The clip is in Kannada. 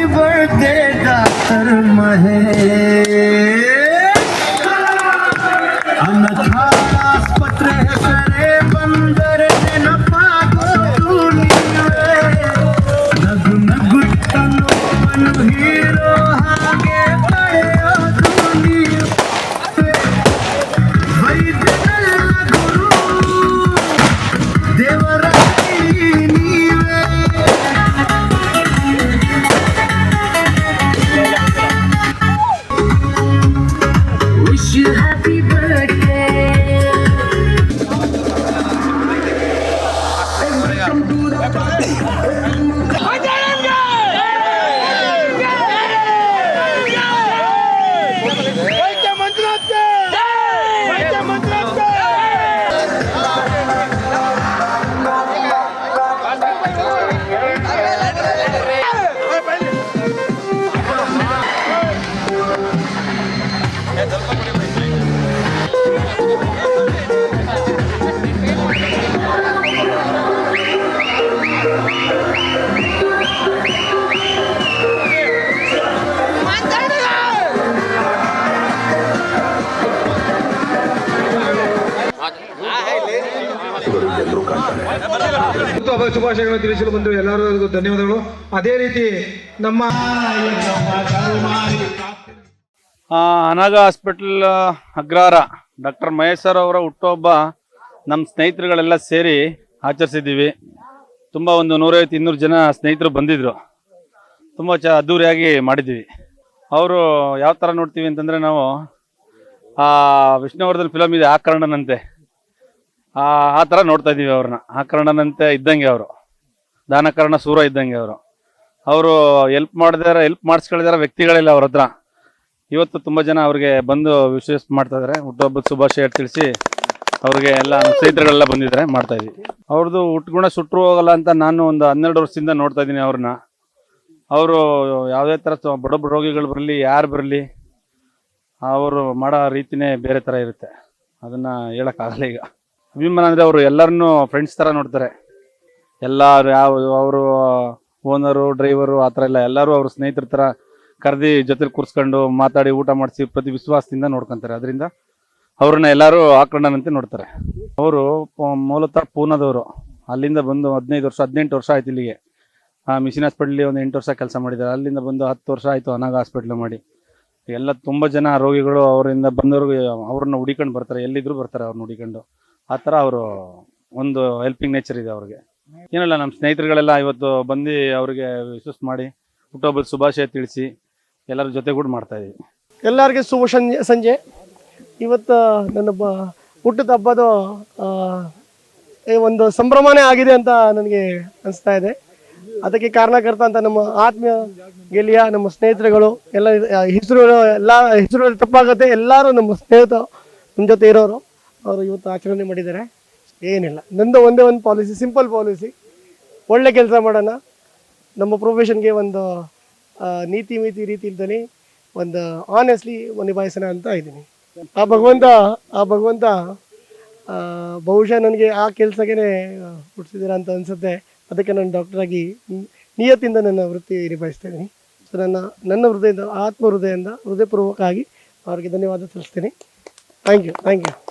ಹ್ಯಾಪಿ ಬರ್ಡೇ ಡಾಕ್ಟರ್ ಮಹೇಶ್ ಅನಾಥಾಸ್ಪತ್ರೆ ಹೆಸರೇ ಶುಭಾಶಯಗಳನ್ನು ತಿಳಿಸಲು ಬಂದು ಎಲ್ಲರಿಗೂ ಧನ್ಯವಾದಗಳು ಅದೇ ರೀತಿ ನಮ್ಮ ಅನಗ hospital Agrahara doctor Mahesh sir ಅವರ ಹುಟ್ಟುಹಬ್ಬ ನಮ್ಮ ಸ್ನೇಹಿತರುಗಳೆಲ್ಲ ಸೇರಿ ಆಚರಿಸಿದ್ದೀವಿ. ತುಂಬ ಒಂದು ನೂರೈವತ್ತು ಇನ್ನೂರು ಜನ ಸ್ನೇಹಿತರು ಬಂದಿದ್ದರು ತುಂಬ ಚ ಅದ್ದೂರಿಯಾಗಿ ಮಾಡಿದ್ದೀವಿ. ಅವರು ಯಾವ ಥರ ನೋಡ್ತೀವಿ ಅಂತಂದರೆ ನಾವು ಆ ವಿಷ್ಣುವರ್ಧನ್ ಫಿಲಮ್ ಇದೆ ಆ ಆ ಥರ ನೋಡ್ತಾ ಇದ್ದೀವಿ ಅವ್ರನ್ನ. ಆಕರ್ಣನಂತೆ ಇದ್ದಂಗೆ ಅವರು. ದಾನಕರ್ಣ ಸೂರ ಇದ್ದಂಗೆ ಅವರು. ಅವರು ಎಲ್ಪ್ ಮಾಡಿದಾರ ಎಲ್ಪ್ ಮಾಡಿಸ್ಕೊಳ್ದಾರ ವ್ಯಕ್ತಿಗಳಿಲ್ಲ ಅವ್ರ ಹತ್ರ. ಇವತ್ತು ತುಂಬ ಜನ ಅವ್ರಿಗೆ ಬಂದು ವಿಶೇಷ ಮಾಡ್ತಾ ಇದ್ದಾರೆ ಹುಟ್ಟುಹಬ್ಬದ ಶುಭಾಶಯ ತಿಳಿಸಿ ಅವ್ರಿಗೆ ಎಲ್ಲ ಸ್ನೇಹಿತರುಗಳೆಲ್ಲ ಬಂದಿದ್ದಾರೆ, ಮಾಡ್ತಾ ಇದ್ವಿ ಅವ್ರದ್ದು ಹುಟ್ಟುಗುಣ ಸುಟ್ಟರು ಹೋಗಲ್ಲ ಅಂತ ನಾನು ಒಂದು ಹನ್ನೆರಡು ವರ್ಷದಿಂದ ನೋಡ್ತಾ ಇದ್ದೀನಿ ಅವ್ರನ್ನ. ಅವರು ಯಾವುದೇ ಥರ ಬಡ ರೋಗಿಗಳು ಬರಲಿ, ಯಾರು ಬರಲಿ, ಅವರು ಮಾಡೋ ರೀತಿನೇ ಬೇರೆ ಥರ ಇರುತ್ತೆ. ಅದನ್ನು ಹೇಳೋಕ್ಕಾಗಲ್ಲ ಈಗ. ಅಭಿಮಾನ ಅಂದರೆ ಅವರು ಎಲ್ಲರನ್ನೂ ಫ್ರೆಂಡ್ಸ್ ಥರ ನೋಡ್ತಾರೆ. ಎಲ್ಲರೂ ಯಾವ, ಅವರು ಓನರು ಡ್ರೈವರು ಆ ಥರ ಎಲ್ಲ ಎಲ್ಲರೂ ಅವ್ರ ಸ್ನೇಹಿತರ ಥರ ಕರೆದಿ ಜೊತೆಲಿ ಕೂರಿಸ್ಕೊಂಡು ಮಾತಾಡಿ ಊಟ ಮಾಡಿಸಿ ಪ್ರತಿ ವಿಶ್ವಾಸದಿಂದ ನೋಡ್ಕೊಂತಾರೆ. ಅದರಿಂದ ಅವ್ರನ್ನ ಎಲ್ಲರೂ ಆಕ್ರಣನಂತೆ ನೋಡ್ತಾರೆ. ಅವರು ಮೂಲತಃ ಪೂನಾದವರು. ಅಲ್ಲಿಂದ ಬಂದು ಹದಿನೈದು ವರ್ಷ, ಹದಿನೆಂಟು ವರ್ಷ ಆಯ್ತು ಇಲ್ಲಿಗೆ. ಆ ಮಿಷನ್ ಹಾಸ್ಪಿಟ್ಲಿ ಒಂದು ಎಂಟು ವರ್ಷ ಕೆಲಸ ಮಾಡಿದ್ದಾರೆ. ಅಲ್ಲಿಂದ ಬಂದು ಹತ್ತು ವರ್ಷ ಆಯಿತು ಅನಾಗ ಹಾಸ್ಪಿಟ್ಲು ಮಾಡಿ. ಎಲ್ಲ ತುಂಬ ಜನ ರೋಗಿಗಳು ಅವರಿಂದ ಬಂದವ್ರಿಗೆ ಅವ್ರನ್ನ ಹುಡಿಕೊಂಡು ಬರ್ತಾರೆ. ಎಲ್ಲಿದ್ರು ಬರ್ತಾರೆ ಅವ್ರನ್ನ ಹುಡಿಕೊಂಡು. ಆ ಥರ ಅವರು ಒಂದು ಹೆಲ್ಪಿಂಗ್ ನೇಚರ್ ಇದೆ ಅವ್ರಿಗೆ. ಏನಲ್ಲ, ನಮ್ಮ ಸ್ನೇಹಿತರುಗಳೆಲ್ಲ ಇವತ್ತು ಬಂದು ಅವರಿಗೆ ವಿಶ್ವಾಸ ಮಾಡಿ, ಹುಟ್ಟುಹಬ್ಬದ ಶುಭಾಶಯ ತಿಳಿಸಿ ಎಲ್ಲರ ಜೊತೆಗೂಡಿ ಮಾಡ್ತಾ ಇದೀವಿ. ಎಲ್ಲರಿಗೆ ಶುಭ ಸಂಜೆ ಸಂಜೆ. ಇವತ್ತು ನನ್ನ ಬ ಹುಟ್ಟಿದ ಹಬ್ಬದ ಒಂದು ಸಂಭ್ರಮನೇ ಆಗಿದೆ ಅಂತ ನನಗೆ ಅನಿಸ್ತಾ ಇದೆ. ಅದಕ್ಕೆ ಕಾರಣಕರ್ತ ಅಂತ ನಮ್ಮ ಆತ್ಮೀಯ ಗೆಳೆಯ, ನಮ್ಮ ಸ್ನೇಹಿತರುಗಳು, ಎಲ್ಲ ಹೆಸರು ಎಲ್ಲ ಹೆಸರು ತಪ್ಪಾಗುತ್ತೆ ಎಲ್ಲರೂ ನಮ್ಮ ಸ್ನೇಹಿತ, ನಮ್ಮ ಜೊತೆ ಇರೋರು, ಅವರು ಇವತ್ತು ಆಚರಣೆ ಮಾಡಿದ್ದಾರೆ. ಏನಿಲ್ಲ. ನಂದು ಒಂದೇ ಒಂದು ಪಾಲಿಸಿ ಸಿಂಪಲ್ ಪಾಲಿಸಿ ಒಳ್ಳೆ ಕೆಲಸ ಮಾಡೋಣ. ನಮ್ಮ ಪ್ರೊಫೆಷನ್ಗೆ ಒಂದು ನೀತಿ ಮಿತಿ ರೀತಿ ಇಲ್ದೇ ಒಂದು ಆನೆಸ್ಟ್ಲಿ ನಿಭಾಯಿಸೋಣ ಅಂತ ಇದ್ದೀನಿ. ಆ ಭಗವಂತ ಆ ಭಗವಂತ ಬಹುಶಃ ನನಗೆ ಆ ಕೆಲಸಕ್ಕೆ ಹುಟ್ಟಿಸಿದ್ದೀರಾ ಅಂತ ಅನಿಸುತ್ತೆ. ಅದಕ್ಕೆ ನಾನು ಡಾಕ್ಟರಾಗಿ ನಿಯತ್ತಿಂದ ನನ್ನ ವೃತ್ತಿ ನಿಭಾಯಿಸ್ತಾ ಇದ್ದೀನಿ. ಸೊ ನನ್ನ ನನ್ನ ಹೃದಯದಿಂದ ಆತ್ಮ ಹೃದಯದಿಂದ ಹೃದಯಪೂರ್ವಕವಾಗಿ ಅವರಿಗೆ ಧನ್ಯವಾದ ತಿಳಿಸ್ತೀನಿ ಥ್ಯಾಂಕ್ ಯು ಥ್ಯಾಂಕ್ ಯು